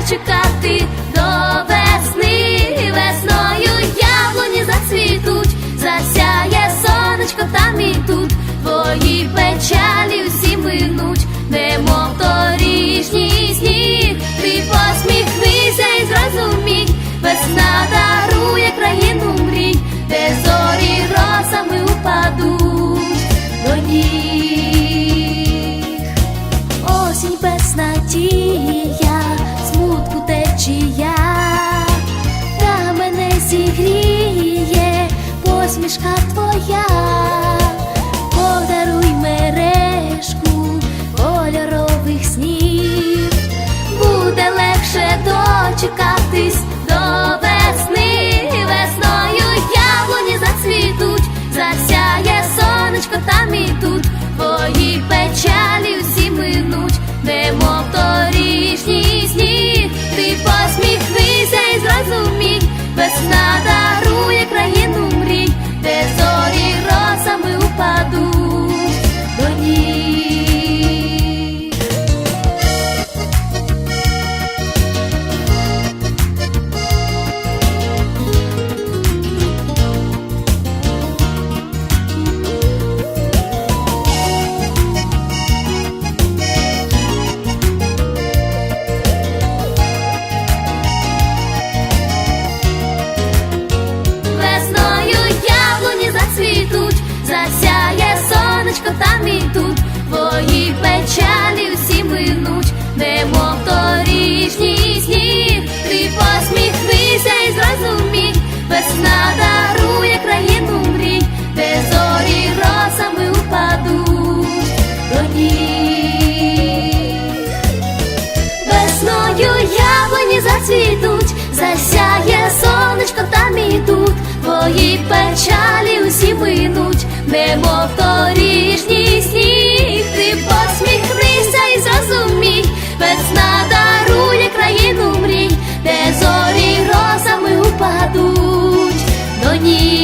тепер чекати до весни, весною яблуні зацвітуть, засяє сонечко там і тут, твої печалі всі минуть, немов торішній сніг, ти посміхнися і зрозумій, весна дарує країну мрій, де зорі росами упадуть до ніг. осінь без надії усмішка твоя. Печалі усі минуть, немов торішній сніг, ти посміхнися і зрозумій, весна дарує країну мрій, де зорі росами упадуть. До ніг. Весною яблуні зацвітуть, засяє сонечко там і тут, твої печалі усі минуть, немов ти посміхнися і зрозумій, весна дарує країну мрій, де зорі розами упадуть до ніг.